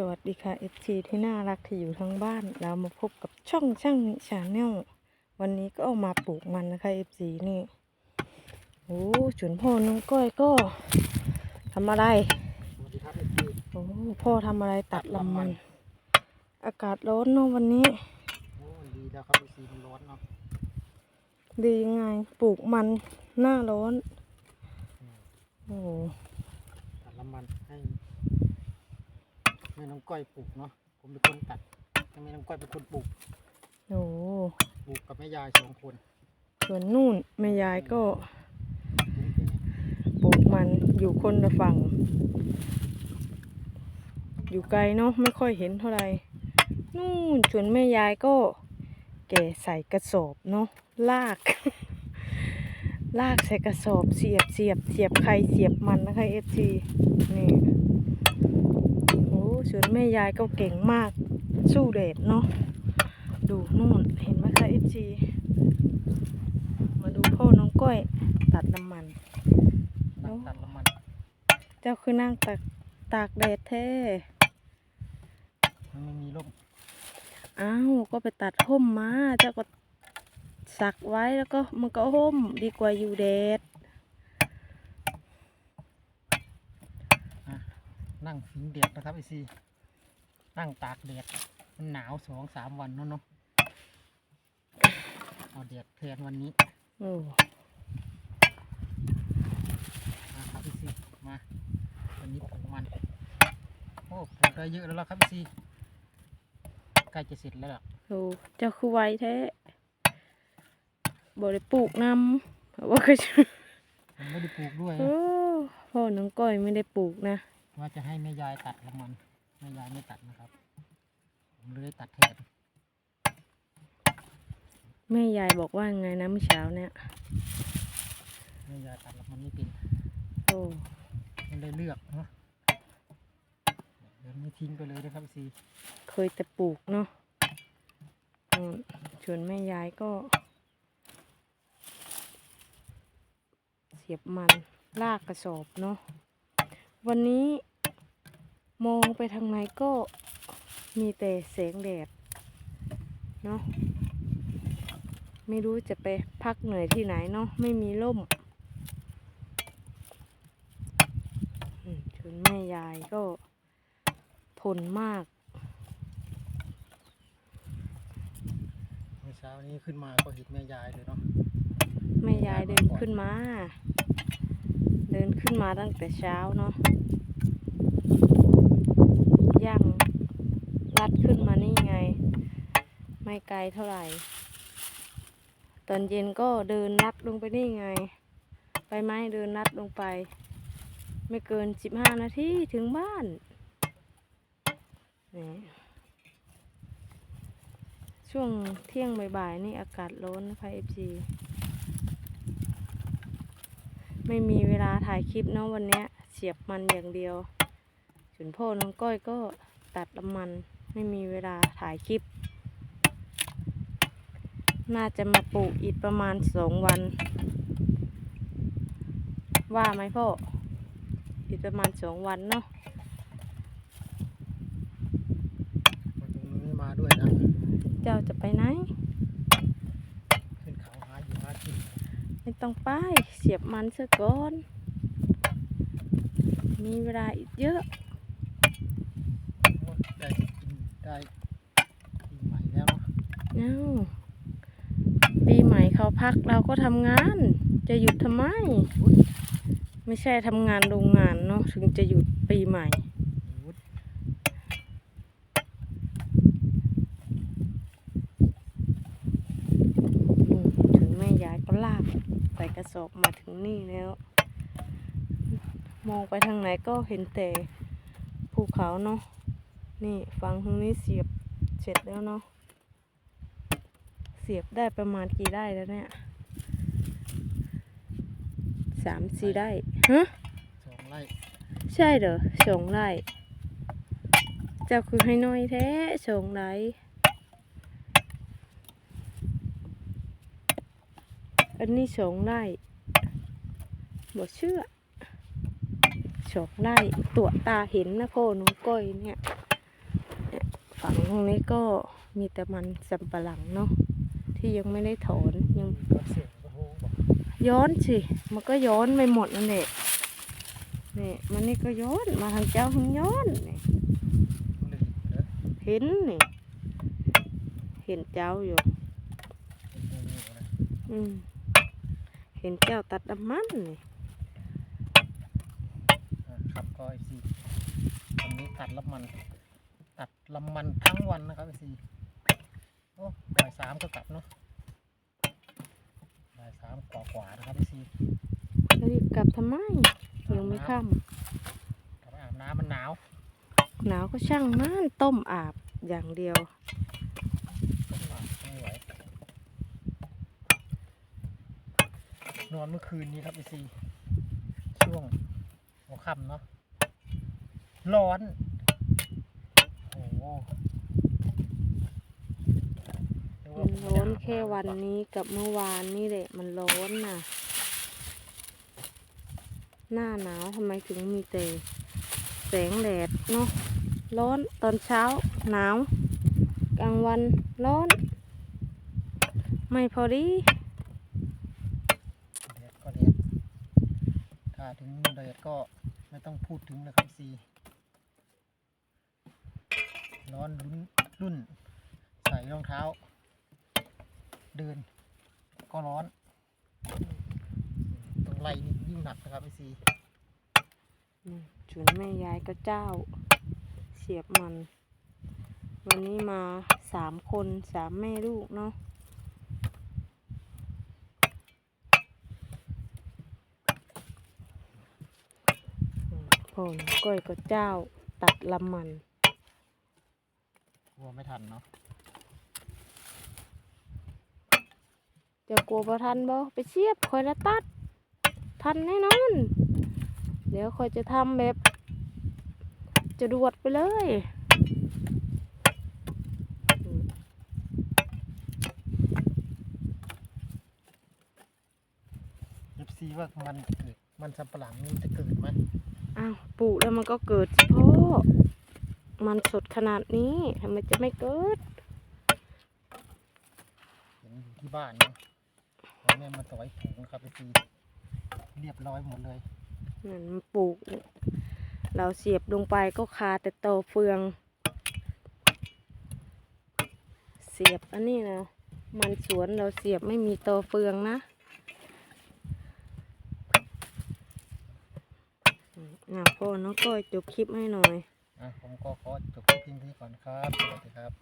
สวัสดีค่ะ FT ที่น่ารักที่อยู่ทั้งบ้าน เรามาพบกับช่องช่างนิชาแนลวันนี้ก็เอามาปลูกมันนะคะ FT นี่โอ้จุนพ่อน้องก้อยก็ทำอะไรสวัสดีครับเอฟซีโอ้พ่อทำอะไรตัดลำมัน อากาศร้อนเนาะวันนี้โอ้ดีแล้วครับเอฟซีมันร้อนเนาะดียังไงปลูกมันหน้าร้อนโอ้ตัดลำมันให้ แม่น้องก้อยปลูกเนาะผมเป็นคนตัดให้แม่น้องก้อยเป็นคนปลูกโหปลูกกับแม่ยายสองคนส่วนนู่นแม่ยายก็ปลูกแก่ปลูกมันอยู่คนละฝั่ง อยู่ไกลเนาะไม่ค่อยเห็นเท่าไหร่นู่นส่วนแม่ยายก็แก่ใส่กระสอบเนาะลาก ลากใส่กระสอบเสียบเสียบเสียบไข่เสียบมันนะคะเอฟซีนี่โอ้ ส่วนแม่ยายก็เก่งมากสู้เดดเนาะดูนู่นเห็นไหมคะเอฟซีมาดูพ่อน้องก้อยตัดน้ำมันนั่งตัดลำมัน เจ้าคือนั่งตากตากแดดแท้มันไม่มีร่มอ้าวก็ไปตัดห่มมาเจ้าก็สักไว้แล้วก็มันก็ห่มดีกว่าอยู่แดด อะ นั่งฟิงแดดนะครับเอฟซีนั่งตากแดดมันหนาวสองสามวันเนาะเนาะเอาแดดแทนวันนี้โอ้มาครับเอฟซีมาวันนี้ปลูกมันโอ้ปลูกได้เยอะแล้วล่ะครับเอฟซีใกล้จะเสร็จแล้วล่ะโหเจ้าคือไวแท้บ่ได้ปลูกนำว่าคือผมไม่ได้ปลูกด้วยโอ้นะพ่อน้องก้อยไม่ได้ปลูกนะ ว่าจะให้แม่ยายตัดละมันแม่ยายไม่ตัดนะครับ ผมเลยตัดแทนแม่ยายบอกว่าไงนะเมื่อเช้าเนี่ยแม่ยายตัดละมันไม่เป็นโอ้มันเลยเลือกเนาะเดี๋ยวไม่ทิ้งไปเลยนะครับซีเคยแต่ปลูกเนาะอืมส่วนแม่ยายก็ เสียบมันลากกระสอบเนาะ วันนี้มองไปทางไหนก็มีแต่แสงแดดเนาะไม่รู้จะไปพักเหนื่อยที่ไหนเนาะไม่มีร่มอืมส่วนแม่ยายก็ทนมาก เมื่อเช้านี้ขึ้นมาก็เห็นแม่ยายเลยเนาะแม่ยายเดินขึ้นมา เดินขึ้นมาตั้งแต่เช้าเนาะย่างลัดขึ้นมานี่ไง ไม่ไกลเท่าไหร่ ตอนเย็นก็เดินลัดลงไปนี่ไง ไปไหมเดินลัดลงไป ไม่เกินสิบห้านาทีถึงบ้านนี่ช่วงเที่ยงบ่ายๆนี่อากาศร้อนนะคะเอฟซี ไม่มีเวลาถ่ายคลิปเนาะวันเนี้ยเสียบมันอย่างเดียวส่วนพ่อน้องก้อยก็ตัดน้ำมันไม่มีเวลาถ่ายคลิป น่าจะมาปลูกอีกประมาณสองวัน ว่าไหมพ่ออีกประมาณสองวันเนาะมาตรงนี้มาด้วยนะ เจ้าจะไปไหนขึ้นเขาหาอยู่หากิน ไม่ต้องไปเสียบมันซะก่อน มีเวลาอีกเยอะโอ้ได้กินได้ปีใหม่แล้วเนาะเอ้าปีใหม่เขาพักเราก็ทำงาน จะหยุดทำไม ไม่ใช่ทำงานโรงงานเนาะถึงจะหยุดปีใหม่วุฒอืมถึงแม่ยายก็ลาก ใส่กระสอบมาถึงนี่แล้ว มองไปทางไหนก็เห็นแต่ภูเขาเนาะนี่ฝั่งทางนี้เสียบเสร็จแล้วเนาะเสียบได้ประมาณกี่ได้แล้วเนี่ยสามสี่ได้ฮะสองไร่ใช่เหรอสองไร่เจ้าคือให้น้อยแท้สองไร่ อันนี้สองไร่บ่เชื่อสองไร่ตัวตาเห็นนะพ่อหน้องก้อยเนี่ยฝั่งตรงนี้ก็มีแต่มันสำปะหลังเนาะที่ยังไม่ได้ถอนยังย้อนสิมันก็ย้อนไปหมดนั่นแหละนี่มันนี่ก็ย้อนมาทางเจ้าทางย้อนนี่ลืมเด้อเห็นนี่เห็นเจ้าอยู่ อืม เห็นเจ้าตัดน้ำมันนี่อะครับก็ไอซีวันนี้ตัดลำมัน ตัดลำมันทั้งวันนะครับไอซีโอ้บ่ายสามก็กลับเนาะบ่ายสามกว่าๆนะครับไอซีแล้วรีบกลับทำไมยังไม่ค่กลับไปอาบน้ำมันหนาวำหนาวก็ช่างมันต้มอาบอย่างเดียว ต้องอาบไม่ไหว นอนเมื่อคืนนี้ครับไอซีช่วงหัวค่ำเนาะร้อนโอ้โหมันร้อนแค่วันนี้กับเมื่อวานนี่แหละ มันร้อนน่ะ หน้าหนาวทำไมถึงมีแต่แสงแดดเนาะร้อนตอนเช้าหนาว กลางวันร้อน ไม่พอดีดก็แดดถ้าถึงแดดก็ไม่ต้องพูดถึงนะครับซีร้อนรุ่นรุ่น ใส่รองเท้า เดิน ก็ร้อนตรงไหล่นี่ยิ่งหนักนะครับไอซีอืมส่วนแม่ยายก็เจ้า เสียบมัน วันนี้มาสามคนสามแม่ลูกเนาะ อืมพ่อน้องก้อยก็เจ้า ตัดลำมันกลัวไม่ทันเนาะจะกลัวประทันบ่ไปเสียบคอยละตัด ทันแน่นอน เดี๋ยวคอยจะทำแบบ จะดวดไปเลยอืมเอฟซีว่ามันเกิดมันสับปะหลังนี่มันจะเกิดไหม อ้าวปลูกแล้วมันก็เกิดสิพ่อมันสดขนาดนี้ทำไมจะไม่เกิดเห็นอยู่ที่บ้านเนาะแล้วแม่มาต่อยผูกนะครับเอฟซีเรียบร้อยหมดเลยนั่นมันปลูก เราเสียบลงไปก็คาแต่ตอเฟือง เสียบอันนี้นะมันสวนเราเสียบไม่มีตอเฟืองนะอื มอ่อน้องก้อยจบคลิปให้หน่อย อะผมก็ขอจบคลิปเพียงเท่านี้ก่อนครับ สวัสดีครับ